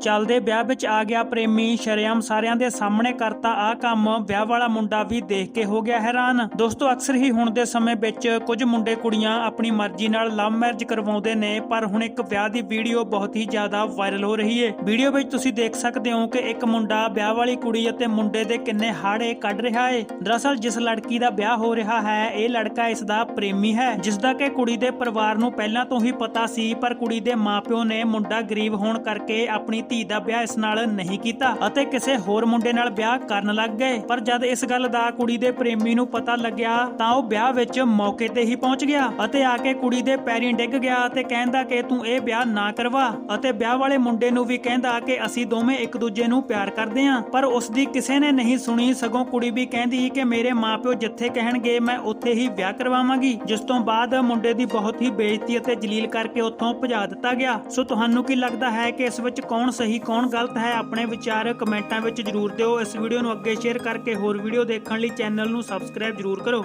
ਚੱਲਦੇ ਵਿਆਹ ਵਿੱਚ ਆ ਗਿਆ ਪ੍ਰੇਮੀ, ਸ਼ਰੇਆਮ ਸਾਰਿਆਂ ਦੇ ਸਾਹਮਣੇ ਕਰਤਾ ਆ ਕੰਮ। ਵਿਆਹ ਵਾਲਾ ਮੁੰਡਾ ਵੀ ਦੇਖ ਕੇ ਹੋ ਗਿਆ ਹੈਰਾਨ। ਦੋਸਤੋ, ਅਕਸਰ ਹੀ ਹੁਣ ਦੇ ਸਮੇਂ ਵਿੱਚ ਕੁਝ ਮੁੰਡੇ ਕੁੜੀਆਂ ਆਪਣੀ ਮਰਜ਼ੀ ਨਾਲ ਲਵ ਮੈਰਿਜ ਕਰਵਾਉਂਦੇ ਨੇ, ਪਰ ਹੁਣ ਇੱਕ ਵਿਆਹ ਦੀ ਵੀਡੀਓ ਬਹੁਤ ਹੀ ਜ਼ਿਆਦਾ ਵਾਇਰਲ ਹੋ ਰਹੀ ਹੈ ਵੀਡੀਓ ਵਿੱਚ ਤੁਸੀਂ ਦੇਖ ਸਕਦੇ ਹੋ ਕਿ ਇੱਕ ਮੁੰਡਾ ਵਿਆਹ ਵਾਲੀ ਕੁੜੀ ਅਤੇ ਮੁੰਡੇ ਦੇ ਕਿੰਨੇ ਹਾੜੇ ਕੱਢ ਰਿਹਾ ਹੈ ਦਰਅਸਲ, ਜਿਸ ਲੜਕੀ ਦਾ ਵਿਆਹ ਹੋ ਰਿਹਾ ਹੈ, ਇਹ ਲੜਕਾ ਇਸ ਦਾ ਪ੍ਰੇਮੀ ਹੈ, ਜਿਸ ਦਾ ਕਿ ਕੁੜੀ ਦੇ ਪਰਿਵਾਰ ਨੂੰ ਪਹਿਲਾਂ ਤੋਂ ਹੀ ਪਤਾ ਸੀ, ਪਰ ਕੁੜੀ ਦੇ ਮਾਪਿਓ ਨੇ ਮੁੰਡਾ ਗਰੀਬ ਹੋਣ ਕਰਕੇ ਆਪਣੀ ਧੀ ਦਾ ਵਿਆਹ ਇਸ ਨਾਲ ਨਹੀਂ ਕੀਤਾ ਅਤੇ ਕਿਸੇ ਹੋਰ ਮੁੰਡੇ ਨਾਲ ਵਿਆਹ ਕਰਨ ਲੱਗ ਗਏ। ਪਰ ਜਦ ਇਸ ਗੱਲ ਦਾ ਕੁੜੀ ਦੇ ਪ੍ਰੇਮੀ ਨੂੰ ਪਤਾ ਲੱਗਿਆ, ਤਾਂ ਉਹ ਵਿਆਹ ਵਿੱਚ ਮੌਕੇ ਤੇ ਹੀ ਪਹੁੰਚ ਗਿਆ ਅਤੇ ਆ ਕੇ ਕੁੜੀ ਦੇ ਪੈਰੀਂ ਡਿੱਗ ਗਿਆ ਅਤੇ ਕਹਿੰਦਾ ਕਿ ਤੂੰ ਇਹ ਵਿਆਹ ਨਾ ਕਰਵਾ ਅਤੇ ਵਿਆਹ ਵਾਲੇ ਮੁੰਡੇ ਨੂੰ ਵੀ ਕਹਿੰਦਾ ਕਿ ਅਸੀਂ ਦੋਵੇਂ ਇੱਕ ਦੂਜੇ ਨੂੰ ਪਿਆਰ ਕਰਦੇ ਹਾਂ। ਪਰ ਉਸ ਦੀ ਕਿਸੇ ਨੇ ਨਹੀਂ ਸੁਣੀ, ਸਗੋਂ ਕੁੜੀ ਵੀ ਕਹਿੰਦੀ ਕਿ ਮੇਰੇ ਮਾਪਿਓ ਜਿੱਥੇ ਕਹਿਣਗੇ, ਮੈਂ ਉੱਥੇ ਹੀ ਵਿਆਹ ਕਰਵਾਵਾਂਗੀ, ਜਿਸ ਤੋਂ ਬਾਅਦ ਮੁੰਡੇ ਦੀ ਬਹੁਤ ਹੀ ਬੇਇੱਜ਼ਤੀ ਅਤੇ ਜਲੀਲ ਕਰਕੇ ਉੱਥੋਂ ਭਜਾ ਦਿੱਤਾ ਗਿਆ। ਸੋ ਤੁਹਾਨੂੰ ਕੀ ਲੱਗਦਾ ਹੈ ਕਿ ਇਸ ਵਿੱਚ ਕੌਣ ਸਹੀ ਕੌਣ ਗਲਤ ਹੈ, ਆਪਣੇ ਵਿਚਾਰ ਕਮੈਂਟਾਂ ਵਿੱਚ ਜਰੂਰ ਦਿਓ। ਇਸ ਵੀਡੀਓ ਨੂੰ ਅੱਗੇ ਸ਼ੇਅਰ ਕਰਕੇ ਹੋਰ ਵੀਡੀਓ ਦੇਖਣ ਲਈ ਚੈਨਲ ਨੂੰ ਸਬਸਕ੍ਰਾਈਬ ਜਰੂਰ ਕਰੋ।